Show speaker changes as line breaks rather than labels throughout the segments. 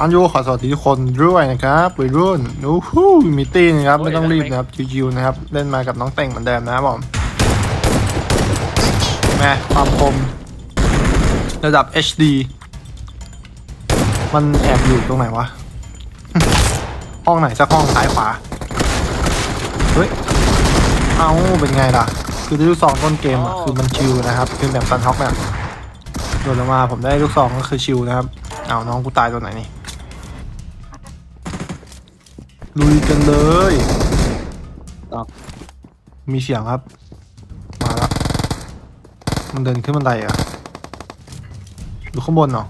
อันยูขอสวัสดีทุกคนด้วยนะครับวัยรุ่นนูฮู้มิตี้นะครับ ไม่ต้องรีบนะครับจิวๆนะครับ เล่นมากับน้องเต่งเหมือนเดิมนะครับผมแม่ความคม ระดับ HD มันแอบอยู่ตรงไหนวะ ห้องไหนสักห้องซ้ายขวา เฮ้ย เอาเป็นไงล่ะ คือได้ลูกซองต้นเกมอะคือมันชิลนะครับ คือแบบซันฮอกเนี่ยโดนลงมาผมได้ลูกซองก็คือชิวนะครับ เอาน้องกูตายตัวไหนนี่ ลุยกันเลย
ครับ
มีเสียงครับ มาแล้ว มันเดินขึ้นบันไดอะอยู่ข้างบนเหรอ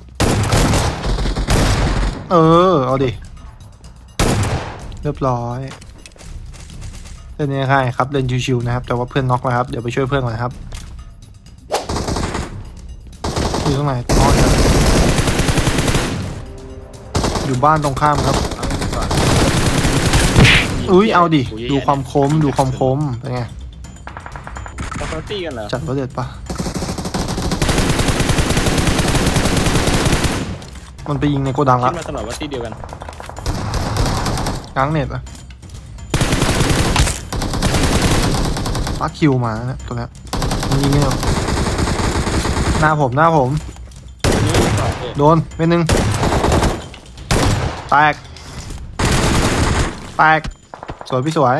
เออ เอาดิ เรียบร้อยเล่นง่ายๆครับเล่นชิวๆนะครับ แต่ว่าเพื่อนน็อกแล้วครับ เดี๋ยวไปช่วยเพื่อนก่อนนะครับอยู่ตรงไหนอ๋อเนี่ยอยู่บ้านตรงข้ามครับ อุ้ยเอาดิ ดูความคมดูความคมเป็นไง
เขาตีกันเหรอ
จัดว่าเด็ดปะมันไปยิงในโกดัง
คิ
ละ
ดมาตลอดว่าตีเดียวกัน
ง้างเน็ตอะปักคิวมาแล้วเนี่ยตัวเนี้ยมันยิงเนี่ยหน้าผมหน้าผม
อันนี้ไม่ต่อเอ๊ะ
โดนเม็ดหนึ่งแตกแตก สวยพี่สวย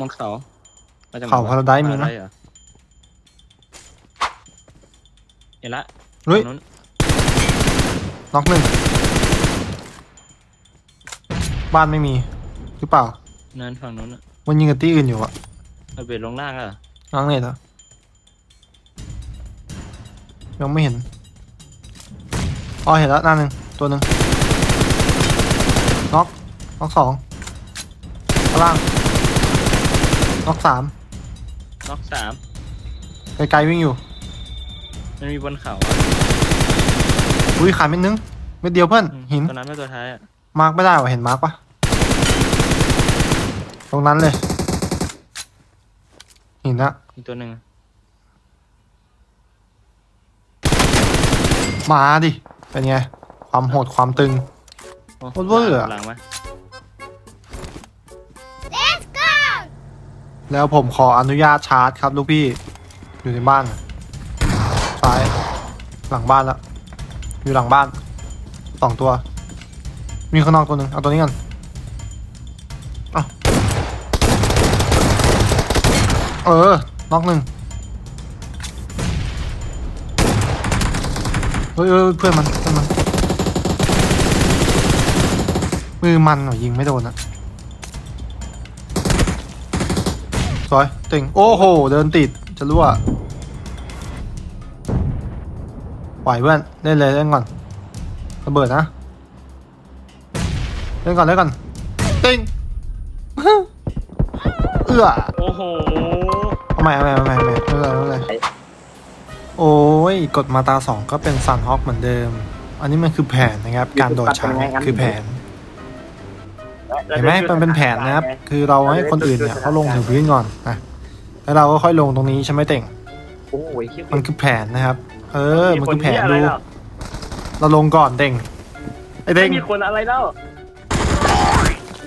มองเขามจก
เขา Paradise มีนะ
เหรอเห็นละ
เฮ้ย
ฝั่งนู้น
น็อกหนึ่ง บ้านไม่มี หรือเปล่า
เนินฝั่งนู้นอะ
มันยิงกับที่อื่นอยู่อะ
เอาเบรลงล่างอะ
ง้างเน็ตอะยังไม่เห็น อ๋อเห็นแล้วหน้าหนึ่งตัวหนึ่งน็อกน็อกสอง ข้างล่างน็อกสาม
น็อกสาม
ไกลๆวิ่งอยู่
มันมีบนเขาอะ
อุ้ยขาดเม็ดนึงเม็ดเดียวเพื่อน
อืม
หิน
ตัวนั้นไม่ตัวท้ายอะ
มาร์กไม่ได้วะเห็นมาร์กปะตรงนั้นเลย หินนะ
มีตัวหนึ่ง
มาดิ เป็นไง ความโหดความตึง
โอ้
โคตรเวอร์อะ
หลังมา
แล้วผมขออนุญาตชาร์จครับลูกพี่ อยู่ในบ้านซ้ายหลังบ้านแล้วอยู่หลังบ้านสองตัว มีข้างนอกตัวหนึ่งเอาตัวนี้กันเอาเออนอกหนึ่งเฮ้ยเพื่อนมันเพื่อนมันมือมันเหรอยิงไม่โดนอะ สวยเต็งโอ้โห เดินติด จะรั่วไหวเพื่อนเล่นเลยเล่นก่อนระเบิดนะเล่นก่อนเล่นก่อนเต็งเอื้อ
โอ้โห
เอาใหม่เอาใหม่เอาใหม่เอาใหม่ไม่เป็นไรไม่เป็นไรโอ้ยกดมาตาสองก็เป็นซันฮอคเหมือนเดิม อันนี้มันคือแผนนะครับ การโดดฉากคือแผน เห็นไหมมันเป็นแผนนะครับ คือเราให้คนอื่นเนี่ยเขาลงถึงพื้นก่อนนะแล้วเราก็ค่อยลงตรงนี้ใช่ไหมเต่ง
โอ้ยคิด
มันคือแผนนะครับ เออ มันคือแผนดูเราลงก่อนเต่งไอ
ไม่
เต่ง
มีคนอะไรแล้ว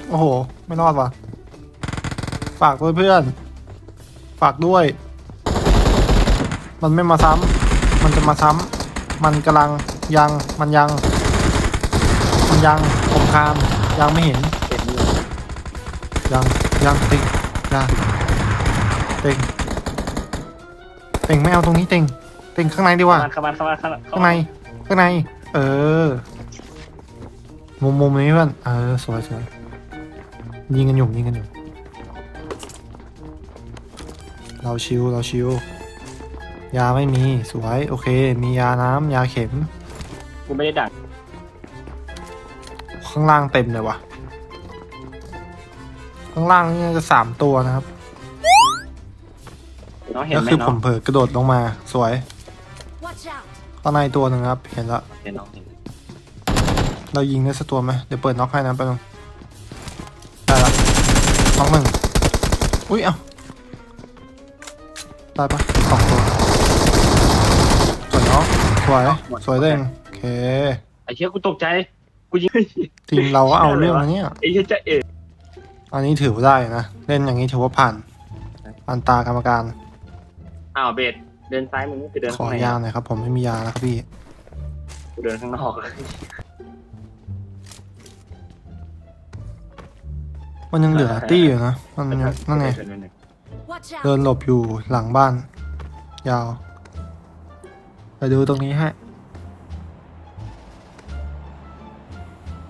โอ้โห ไม่รอดว่ะ ฝากด้วยเพื่อน ฝากด้วย มันไม่มาซ้ำมันจะมาซ้ำมันกำลังยัง มันยัง มันยังสงคราม ยังไม่เห็น
เห็นอ ยู่
ยังยังเต็งยังเต็งเต็งไม่เอาตรงนี้เต็งเต็งข้างในดีกว่า
เข้ามาเข้ามาเข้ามาเข้า
ข้าง
มา
ในข้างใน เออ มุมมุมนี้เพื่อนเออสวยสวยยิงกันอยู่ยิงกันอยู่เราชิวเราชิวยาไม่มีสวยโอเค มียาน้ำยาเข็ม
กูไม่ได้ดัก
ข้างล่างเต็มเลยวะข้างล่างนี่น่าจะสามตัวนะครับ
น้องเห็น
ก็
ไหม
คือ
น้
ผ
อง
มเผลอกระโดดลงมาสวย
Watch out!
ข้างในตัวหนึ่งครับ เห็นแล้ว
เห็นน้องเห็น
เรายิงได้สักตัวไหมเดี๋ยวเปิดน็อกให้นะไปบนึงได้ละน็อกหนึ่งอุ้ยเอ้าได้ปะสองตัวสวยเนาะสวยสวยเด้งโอเค
ไอ้เชี่ยกูตกใจกูยิง
ทีมเราก็เอาเรื่องนะเนี่ย
ไอ้เชี่ยจะเอ๋
อันนี้ถือว่าได้นะ เล่นอย่างนี้ถือว่าผ่านผ่านตากรรมการ
อ้าวเบสเดินซ้ายมึงไปเดิน
ขอ
ข้างใน
ยาหน่อยครับผมไม่มียาแล้วครับพี่
กูเดินข้างนอก
มันยังเหลือตี้อยู่นะ มันยังนั่นไง
Watch
เดิ
out!
นหลบอยู่หลังบ้าน ยาวไปดูตรงนี้ให้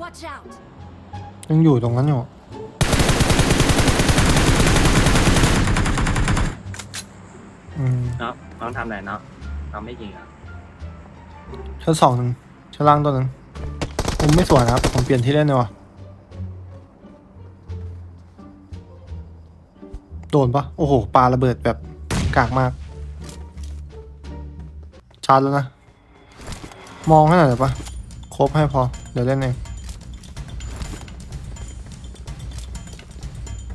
Watch out!
ยังอยู่ตรงนั้นอยู่ อืม
น้องน้องทำไหนน้องน้องไม่ยิงอะ
ชั้นสองหนึ่งชั้นล่างตัวหนึ่งผมไม่สวยนะครับ ผมเปลี่ยนที่เล่นดีกว่าโดนปะโอ้โหปาระเบิดแบบกากมาก ชาร์จแล้วนะ มองให้หน่อยได้ปะครบให้พอ เดี๋ยวเล่นเอง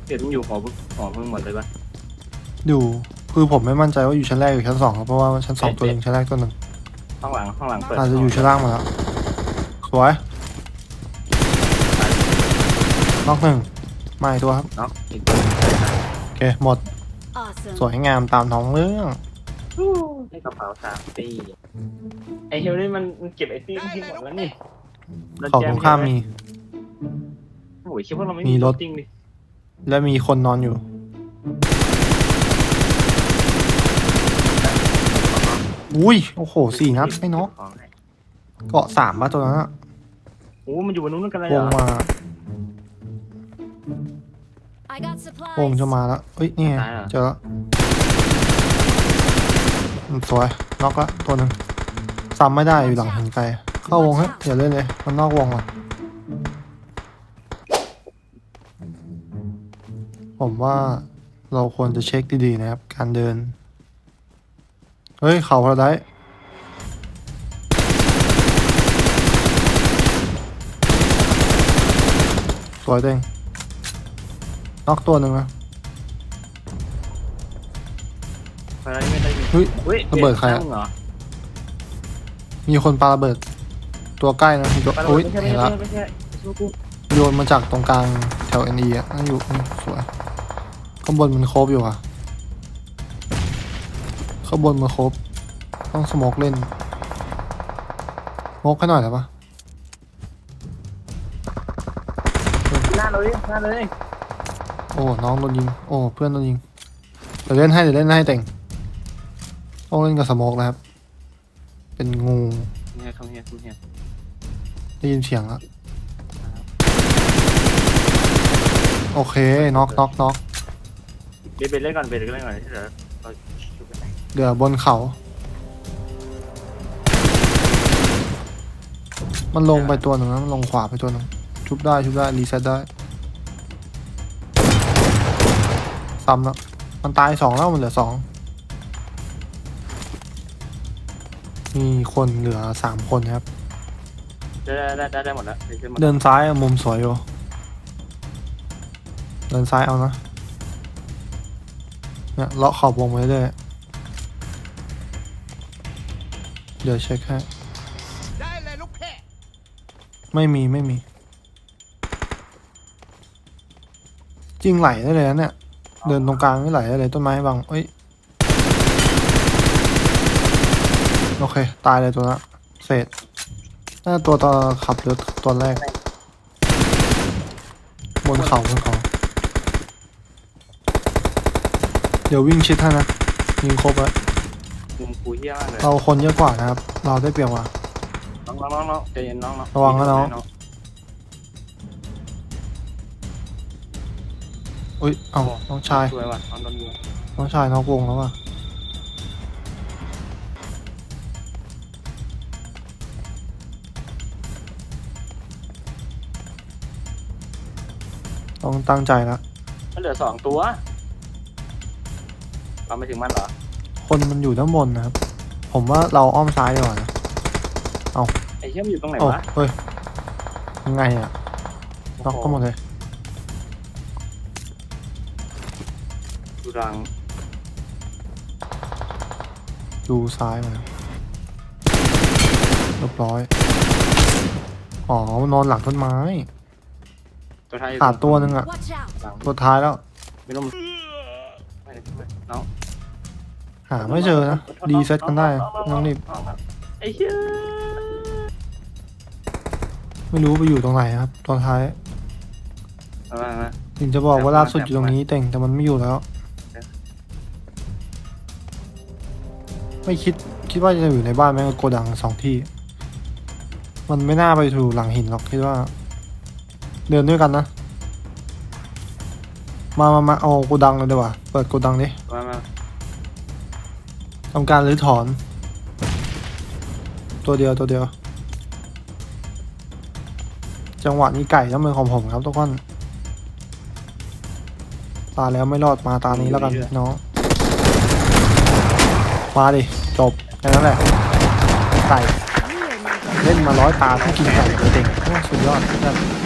เบสมึงอยู่หอหอมึงหมดเลยปะ
อยู่ คือผมไม่มั่นใจว่าอยู่ชั้นแรกหรือชั้นสองครับเพราะว่าชั้นสองตัวหนึ่งชั้นแรกตัวหนึ่ง
ข้างหลังข้างหลังเปิด
อาจจะอยู่ชั้นล่างมาแล้วสวยน็อกหนึ่งมาอีกตัวครับ
น้องอีกตัว
โอเคหมด
Awesome.
สวยงามตามท้องเรื่อง
ให้กระเป๋าสามปีไอเฮลนี่มันมันเก็บไอตี้ทิ้งหมดแล้วนี่
เขาตรงข้ามมี
โอ้ยคิดว่าเราไม่
มีรถ
จริงดิ
และมีคนนอนอยู่ อุ้ยโอ้โหสี่นัดไม่น็อก
ของให้
เกาะสามป่ะตัวนั้นอะ
โอ้มันอยู่บนนู้นกันเลย
ว
เหรงอ
มา
I got
วง
supplies.
จะมาแล้วเอ้ยนี่ไงเจอแล้วอืมสวยน็อกละตัวหนึ่งซ้ำไม่ได้อยู่หลังหินไกลเข้าวงฮะอย่าเล่นเลยมันนอกวงอะผมว่าเราควรจะเช็คดีๆนะครับ การเดิน เฮ้ย เขาพาราไดซ์สวยเด้งน็อกตัวหนึ่งนะ
อะไรไม่ได้ยิน
เฮ้ย
เฮ้ย
ระเบิดใครอะ
ตั้งเหรอ
มีคนปาระเบิด ตัวใกล้นะมีตัว
ปาระ
โอ้
เบิ
ย
ดไม่ใช่ไม่
เห็น
ใช่
ละ
ไม่ใช่ไม่ใช่กู
โยนมาจากตรงกลางแถวเอ็นอีอะนั่นอยู่อืมสวย ข้างบนมันครบอยู่อะ ข้างบนมันครบ ต้องสโมกเล่นสโมกให้หน่อยได้ปะ
หน้าเลยหน้าเลย
โอ้ น้องโดนยิง โอ้ เพื่อนโดนยิง เดี๋ยวเล่นให้ เดี๋ยวเล่นให้แต่งต้องเล่นกับสโมกนะครับ เป็นงู
เนี่ยคำเฮียคำเฮีย
ได้ยินเสียงแล้วโอเค น็อกน็อกน็อก
เบสเบสเล่นก่อนเบสเล่นก่อนที่เหลือ
เดี๋ยวบนเขา มันลงไปตัวหนึ่งนะมันลงขวาไปตัวหนึ่งชุบได้ชุบได้รีเซ็ตได้ซ้ำแล้วมันตายสองแล้วมันเหลือสองมีคนเหลือสามคนครับ
ได้ได้ได้ได้หมดแล้วได้หมด
เดินซ้ายอะมุมสวยอยู่เดินซ้ายเอานะเนี่ยเลาะขอบวงไว้เลย เดี๋ยวเช็คให้ไม่มีไม่มี จริงไหลได้เลยนะเนี่ย เดินตรงกลางไม่ไหลได้เลยต้นไม้บังเอ้ย โอเค ตายเลยตัวละเศษน่าจะตัวตอนขับรถตัวแรก บนเขาบนเขาเดี๋ยววิ่งชิดให้นะยิงครบแล้ว
มุมกูเฮี้ยมากเลย
เราคนเยอะกว่านะครับ เราได้เปรียบกว่า
น้องน้องน้องน้องใจเย็นน้องน้อง
ระวังนะน้อง อุ้ย เอ้าน้องชาย
ช่วยว่ะน้องโดนยิง
น้องชายนอกวงแล้วว่ะ ต้องตั้งใจแล้ว
มันเหลือสองตัว เราไม่ถึงมันเหรอ
คนมันอยู่ด้านบนนะครับ ผมว่าเราอ้อมซ้ายดีกว่านะ
ไอ้เหี้ยมันอยู่ตรงไหน
โอ้
วะ
เฮ้ยยังไงอะน็อกก็หมดเลย
ดูรัง
ดูซ้ายมาเรียบร้อย อ๋อ นอนหลังต้นไม้
ตัวท้ายอยู่
ขาดตัวหนึ่งอะ
Watch out!
หลัง
ตัวท้ายแล้ว
ไม่รู้มันไม่ไม่น้อง
หาไม่เจอนะ ดีเซ็ตกันได้น้องรีบ
ไอ้เหี้ย
ไม่รู้ไปอยู่ตรงไหนครับตัวท้าย
มามามา
ถึงจะบอกว่าล่าสุดอยู่ตรงนี้เต่งแต่มันไม่อยู่แล้ว ไม่คิดคิดว่าจะอยู่ในบ้านแม่งก็โกดังสองที่ มันไม่น่าไปถูหลังหินหรอกคิดว่า เดินด้วยกันนะ มามามาเอาโกดังเลยดีกว่า เปิดโกดังดิ
มามา
ทำการรื้อถอน ตัวเดียวตัวเดียว จังหวะนี้ไก่ต้องเป็นของผมครับทุกคนตาแล้วไม่รอดมาตานี้แล้วกันน้องมาดิจบแค่นั้นแหละไก่เล่นมาร้อยตาต้องกินไก่เลยเด็กโอ้สุดยอดครับ